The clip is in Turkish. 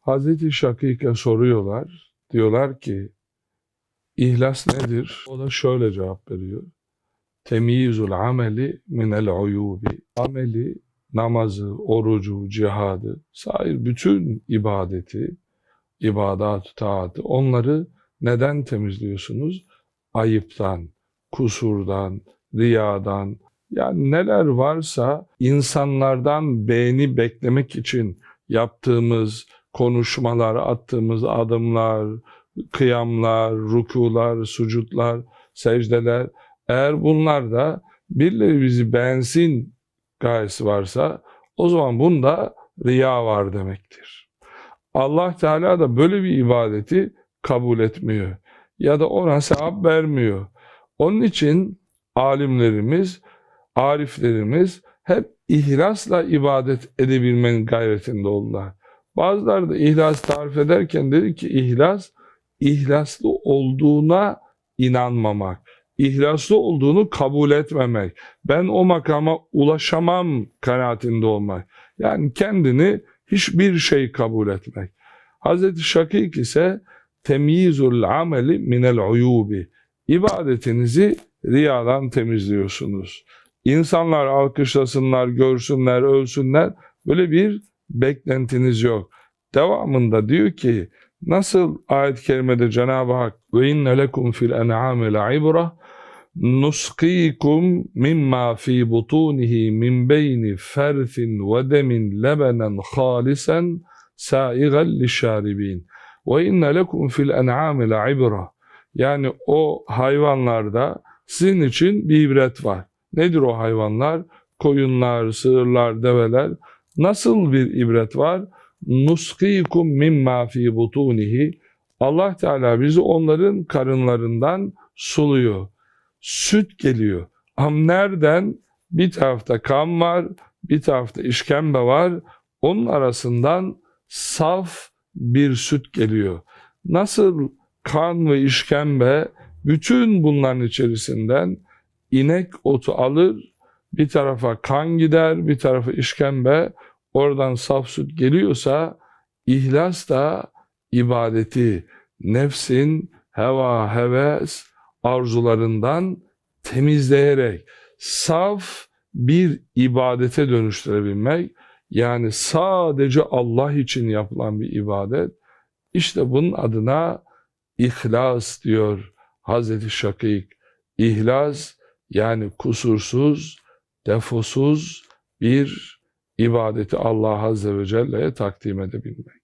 Hazreti Şakik'e soruyorlar. Diyorlar ki ihlas nedir? O da şöyle cevap veriyor. Temyizul ameli minel uyubi. Ameli, namazı, orucu, cihadı, sair bütün ibadeti, ibadat, taatı onları neden temizliyorsunuz? Ayıptan, kusurdan, riyadan, yani neler varsa insanlardan beğeni beklemek için yaptığımız konuşmalar, attığımız adımlar, kıyamlar, rukular, sucutlar, secdeler, eğer bunlar da birileri bizi beğensin gayesi varsa o zaman bunda riya var demektir. Allah Teala da böyle bir ibadeti kabul etmiyor ya da ona sevap vermiyor. Onun için alimlerimiz, ariflerimiz hep ihlasla ibadet edebilmenin gayretinde oldular. Bazıları da ihlas tarif ederken dedi ki ihlas, ihlaslı olduğuna inanmamak, ihlaslı olduğunu kabul etmemek, ben o makama ulaşamam kanaatinde olmak. Yani kendini hiçbir şey kabul etmek. Hazreti Şakik ise temyizul ameli minel uyubi. İbadetinizi riyadan temizliyorsunuz. İnsanlar alkışlasınlar, görsünler, ölsünler. Böyle bir beklentiniz yok. Devamında diyor ki nasıl ayet-i kerimede Cenab-ı Hak ve inne lekum fil en'ami la'ibra fi butunihi min beyni ferthin ve demin lebenen halisen saigan lişaribin ve inne lekum fil en'ami la'ibra yani o hayvanlarda sizin için bir ibret var. Nedir o hayvanlar? Koyunlar, sığırlar, develer. Nasıl bir ibret var? Nuskikum mimma fi butunihi. Allah Teala bizi onların karınlarından suluyor. Süt geliyor. Ama nereden? Bir tarafta kan var, bir tarafta işkembe var. Onun arasından saf bir süt geliyor. Nasıl kan ve işkembe bütün bunların içerisinden inek otu alır, bir tarafa kan gider, bir tarafa işkembe, oradan saf süt geliyorsa ihlas da ibadeti, nefsin heva, heves, arzularından temizleyerek saf bir ibadete dönüştürebilmek, yani sadece Allah için yapılan bir ibadet, işte bunun adına ihlas diyor Hazreti Şakik. İhlas yani kusursuz, defosuz bir ibadeti Allah Azze ve Celle'ye takdim edebilmek.